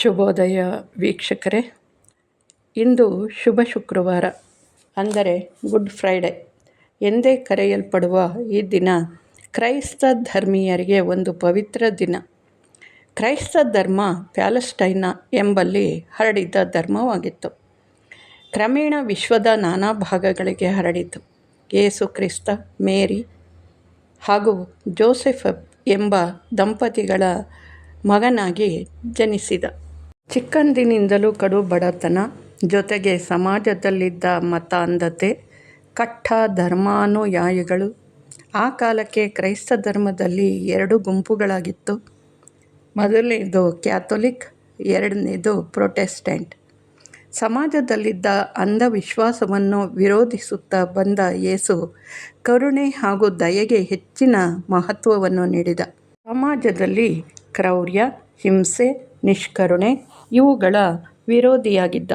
ಶುಭೋದಯ ವೀಕ್ಷಕರೇ. ಇಂದು ಶುಭ ಶುಕ್ರವಾರ, ಅಂದರೆ ಗುಡ್ ಫ್ರೈಡೆ. ಎಂದೇ ಕರೆಯಲ್ಪಡುವ ಈ ದಿನ ಕ್ರೈಸ್ತ ಧರ್ಮೀಯರಿಗೆ ಒಂದು ಪವಿತ್ರ ದಿನ. ಕ್ರೈಸ್ತ ಧರ್ಮ ಪ್ಯಾಲೆಸ್ಟೈನ ಎಂಬಲ್ಲಿ ಹರಡಿದ್ದ ಧರ್ಮವಾಗಿತ್ತು. ಕ್ರಮೇಣ ವಿಶ್ವದ ನಾನಾ ಭಾಗಗಳಿಗೆ ಹರಡಿತು. ಯೇಸು ಕ್ರಿಸ್ತ, ಮೇರಿ ಹಾಗೂ ಜೋಸೆಫ್ ಎಂಬ ದಂಪತಿಗಳ ಮಗನಾಗಿ ಜನಿಸಿದ. ಚಿಕ್ಕಂದಿನಿಂದಲೂ ಕಡು ಬಡತನ, ಜೊತೆಗೆ ಸಮಾಜದಲ್ಲಿದ್ದ ಮತ ಅಂಧತೆ ಕಟ್ಟ ಧರ್ಮಾನುಯಾಯಿಗಳು. ಆ ಕಾಲಕ್ಕೆ ಕ್ರೈಸ್ತ ಧರ್ಮದಲ್ಲಿ ಎರಡು ಗುಂಪುಗಳಾಗಿತ್ತು. ಮೊದಲನೇದು ಕ್ಯಾಥೋಲಿಕ್, ಎರಡನೇದು ಪ್ರೊಟೆಸ್ಟೆಂಟ್. ಸಮಾಜದಲ್ಲಿದ್ದ ಅಂಧವಿಶ್ವಾಸವನ್ನು ವಿರೋಧಿಸುತ್ತಾ ಬಂದ ಯೇಸು ಕರುಣೆ ಹಾಗೂ ದಯೆಗೆ ಹೆಚ್ಚಿನ ಮಹತ್ವವನ್ನು ನೀಡಿದ. ಸಮಾಜದಲ್ಲಿ ಕ್ರೌರ್ಯ, ಹಿಂಸೆ, ನಿಷ್ಕರುಣೆ ಇವುಗಳ ವಿರೋಧಿಯಾಗಿದ್ದ.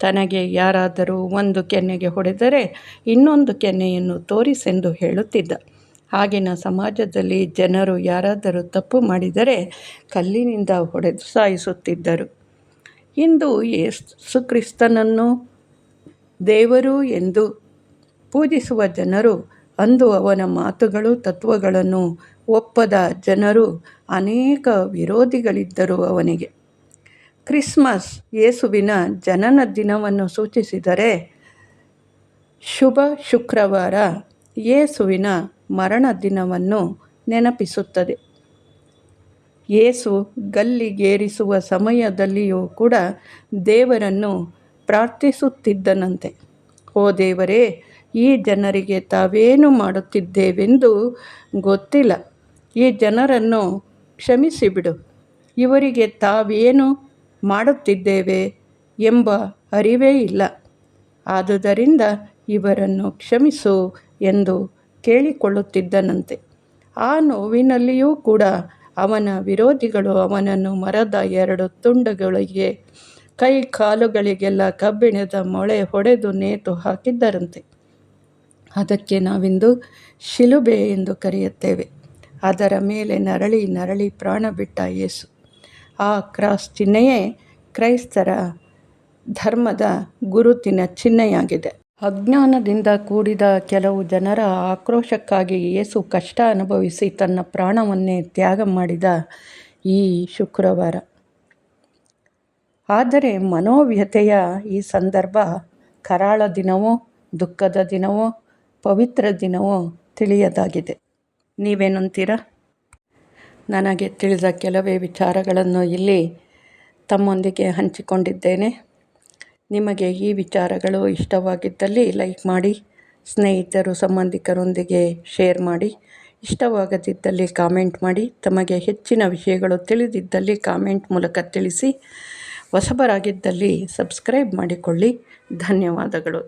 ತನಗೆ ಯಾರಾದರೂ ಒಂದು ಕೆನ್ನೆಗೆ ಹೊಡೆದರೆ ಇನ್ನೊಂದು ಕೆನ್ನೆಯನ್ನು ತೋರಿಸೆಂದು ಹೇಳುತ್ತಿದ್ದ. ಆಗಿನ ಸಮಾಜದಲ್ಲಿ ಜನರು ಯಾರಾದರೂ ತಪ್ಪು ಮಾಡಿದರೆ ಕಲ್ಲಿನಿಂದ ಹೊಡೆದು ಸಾಯಿಸುತ್ತಿದ್ದರು. ಇಂದು ಯೇಸು ಕ್ರಿಸ್ತನನ್ನು ದೇವರು ಎಂದು ಪೂಜಿಸುವ ಜನರು, ಅಂದು ಅವನ ಮಾತುಗಳು, ತತ್ವಗಳನ್ನು ಒಪ್ಪದ ಜನರು ಅನೇಕ ವಿರೋಧಿಗಳಿದ್ದರು ಅವನಿಗೆ. ಕ್ರಿಸ್ಮಸ್ ಯೇಸುವಿನ ಜನನ ದಿನವನ್ನು ಸೂಚಿಸಿದರೆ ಶುಭ ಶುಕ್ರವಾರ ಯೇಸುವಿನ ಮರಣ ದಿನವನ್ನು ನೆನಪಿಸುತ್ತದೆ. ಯೇಸು ಗಲ್ಲಿಗೇರಿಸುವ ಸಮಯದಲ್ಲಿಯೂ ಕೂಡ ದೇವರನ್ನು ಪ್ರಾರ್ಥಿಸುತ್ತಿದ್ದನಂತೆ. ಓ ದೇವರೇ, ಈ ಜನರಿಗೆ ತಾವೇನು ಮಾಡುತ್ತಿದ್ದೇವೆಂದು ಗೊತ್ತಿಲ್ಲ. ಈ ಜನರನ್ನು ಕ್ಷಮಿಸಿಬಿಡು. ಇವರಿಗೆ ತಾವೇನು ಮಾಡುತ್ತಿದ್ದೇವೆ ಎಂಬ ಅರಿವೇ ಇಲ್ಲ. ಆದುದರಿಂದ ಇವರನ್ನು ಕ್ಷಮಿಸು ಎಂದು ಕೇಳಿಕೊಳ್ಳುತ್ತಿದ್ದನಂತೆ. ಆ ನೋವಿನಲ್ಲಿಯೂ ಕೂಡ ಅವನ ವಿರೋಧಿಗಳು ಅವನನ್ನು ಮರದ ಎರಡು ತುಂಡುಗಳಿಗೆ, ಕೈ ಕಾಲುಗಳಿಗೆಲ್ಲ ಕಬ್ಬಿಣದ ಮೊಳೆ ಹೊಡೆದು ನೇತು ಹಾಕಿದ್ದರಂತೆ. ಅದಕ್ಕೆ ನಾವಿಂದು ಶಿಲುಬೆ ಎಂದು ಕರೆಯುತ್ತೇವೆ. ಅದರ ಮೇಲೆ ನರಳಿ ನರಳಿ ಪ್ರಾಣ ಬಿಟ್ಟ ಯೇಸು. ಆ ಕ್ರಾಸ್ ಚಿಹ್ನೆಯೇ ಕ್ರೈಸ್ತರ ಧರ್ಮದ ಗುರುತಿನ ಚಿಹ್ನೆಯಾಗಿದೆ. ಅಜ್ಞಾನದಿಂದ ಕೂಡಿದ ಕೆಲವು ಜನರ ಆಕ್ರೋಶಕ್ಕಾಗಿ ಯೇಸು ಕಷ್ಟ ಅನುಭವಿಸಿ ತನ್ನ ಪ್ರಾಣವನ್ನೇ ತ್ಯಾಗ ಮಾಡಿದ ಈ ಶುಕ್ರವಾರ. ಆದರೆ ಮನೋವ್ಯತೆಯ ಈ ಸಂದರ್ಭ ಕರಾಳ ದಿನವೋ, ದುಃಖದ ದಿನವೋ, ಪವಿತ್ರ ದಿನವೋ ತಿಳಿಯದಾಗಿದೆ. ನೀವೇನಂತೀರಾ? ನನಗೆ ತಿಳಿದ ಕೆಲವೇ ವಿಚಾರಗಳನ್ನು ಇಲ್ಲಿ ತಮ್ಮೊಂದಿಗೆ ಹಂಚಿಕೊಂಡಿದ್ದೇನೆ. ನಿಮಗೆ ಈ ವಿಚಾರಗಳು ಇಷ್ಟವಾಗಿದ್ದಲ್ಲಿ ಲೈಕ್ ಮಾಡಿ, ಸ್ನೇಹಿತರು, ಸಂಬಂಧಿಕರೊಂದಿಗೆ ಶೇರ್ ಮಾಡಿ, ಇಷ್ಟವಾಗದಿದ್ದಲ್ಲಿ ಕಾಮೆಂಟ್ ಮಾಡಿ, ತಮಗೆ ಹೆಚ್ಚಿನ ವಿಷಯಗಳು ತಿಳಿದಿದ್ದಲ್ಲಿ ಕಾಮೆಂಟ್ ಮೂಲಕ ತಿಳಿಸಿ, ಹೊಸಬರಾಗಿದ್ದಲ್ಲಿ ಸಬ್ಸ್ಕ್ರೈಬ್ ಮಾಡಿಕೊಳ್ಳಿ. ಧನ್ಯವಾದಗಳು.